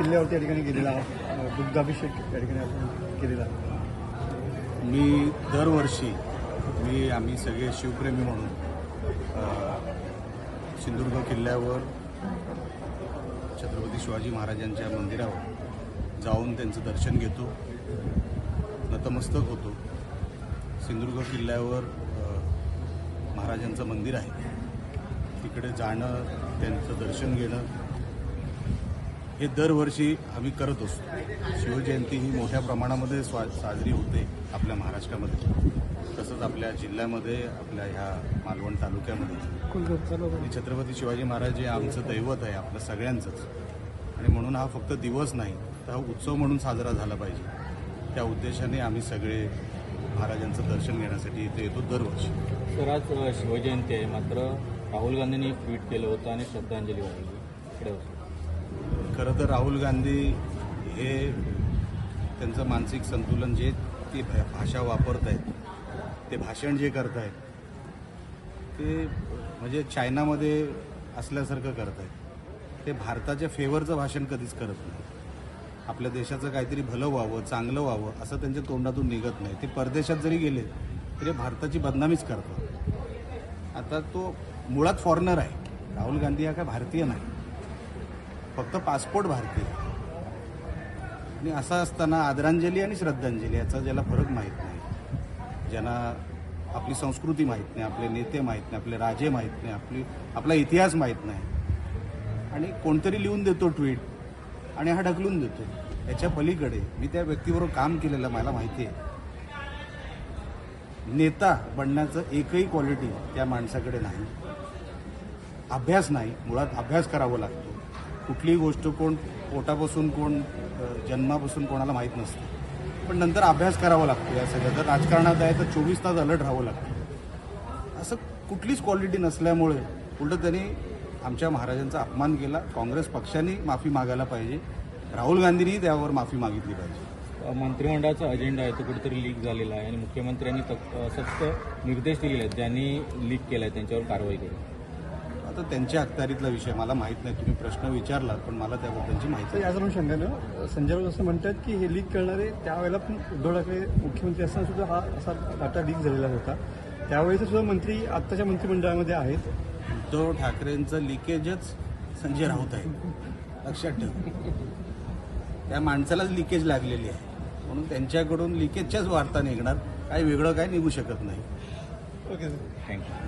किल्ल्यावरती या ठिकाणी गेलेला आहात. दुग्धाभिषेक या ठिकाणी आपण केलेला मी दरवर्षी मी आम्ही सगळे शिवप्रेमी म्हणून सिंधुदुर्ग किल्ल्यावर छत्रपती शिवाजी महाराजांच्या मंदिरावर जाऊन त्यांचं दर्शन घेतो नतमस्तक होतो. सिंधुदुर्ग किल्ल्यावर महाराजांचं मंदिर आहे. तिकडे जाणं त्यांचं दर्शन घेणं हे दरवर्षी आम्ही करत असतो. शिवजयंती ही मोठ्या प्रमाणामध्ये स्वा साजरी होते आपल्या महाराष्ट्रामध्ये. तसंच आपल्या जिल्ह्यामध्ये आपल्या ह्या मालवण तालुक्यामध्ये. आणि छत्रपती शिवाजी महाराज हे आमचं दैवत आहे आपलं सगळ्यांचंच. आणि म्हणून हा फक्त दिवस नाही तर हा उत्सव म्हणून साजरा झाला पाहिजे. त्या उद्देशाने आम्ही सगळे महाराजांचं दर्शन घेण्यासाठी इथे येतो दरवर्षी. सर आज शिवजयंती आहे मात्र राहुल गांधींनी एक ट्विट केलं होतं आणि श्रद्धांजली वाहिली. इकडे होतं. खरं तर राहुल गांधी हे त्यांचं मानसिक संतुलन जे ती भाषा वापरत आहेत ते भाषण जे करत आहेत ते म्हणजे चायनामध्ये असल्यासारखं करत आहेत ते भारताच्या फेवरचं भाषण कधीच करत नाही आपल्या देशाचं काहीतरी भलं व्हावं चांगलं व्हावं असं त्यांच्या तोंडातून निघत नाही. ते परदेशात जरी गेले तरी भारताची बदनामीच करतात. आता तो मुळात फॉरेनर आहे. राहुल गांधी हा काय भारतीय नाही. फक्त पासपोर्ट भारतीय. आणि असं असताना आदरांजली आणि श्रद्धांजली याचा ज्याला फरक माहीत नाही. ज्यांना आपली संस्कृती माहीत नाही आपले नेते माहीत नाही आपले राजे माहीत नाही आपली आपला इतिहास माहीत नाही. आणि कोणतरी लिहून देतो ट्विट आणि हा ढकलून देतो. याच्या पलीकडे मी त्या व्यक्तीबरोबर काम केलेलं मला माहिती आहे. नेता बनण्याचं एकही क्वालिटी त्या माणसाकडे नाही. अभ्यास नाही मुळात अभ्यास करावा लागतो. कुठलीही गोष्ट कोण पोटापासून कोण जन्मापासून कोणाला माहीत नसते. पण नंतर अभ्यास करावा लागतो या सगळ्या जर राजकारणात आहे तर चोवीस तास अलर्ट राहावं लागतं. असं कुठलीच क्वालिटी नसल्यामुळे उलट त्यांनी आमच्या महाराजांचा अपमान केला. काँग्रेस पक्षाने माफी मागायला पाहिजे. राहुल गांधींनी त्यावर माफी मागितली पाहिजे. मंत्रिमंडळाचा अजेंडा आहे तो कुठेतरी लीक झालेला आहे आणि मुख्यमंत्र्यांनी सक्त निर्देश दिलेले आहेत. ज्यांनी लीक केला आहे त्यांच्यावर कारवाई केली आता त्यांच्या अखत्यारीतला विषय. मला माहीत नाही तुम्ही प्रश्न विचारला पण मला त्याबद्दलची माहिती तर याच अनुषंगानं संजय राऊत असं म्हणतात की हे लीक करणारे त्यावेळेला पण उद्धव ठाकरे मुख्यमंत्री असताना सुद्धा हा असा डाटा लीक झालेला होता. त्यावेळेचे सुद्धा मंत्री आत्ताच्या मंत्रिमंडळामध्ये आहेत. उद्धव ठाकरेंचं लिकेजच संजय राऊत आहे. लक्षात ठेव. त्या माणसालाच लिकेज लागलेली आहे. म्हणून त्यांच्याकडून लिकेजच्याच वार्ता निघणार. काही वेगळं काय निघू शकत नाही. Okay thank you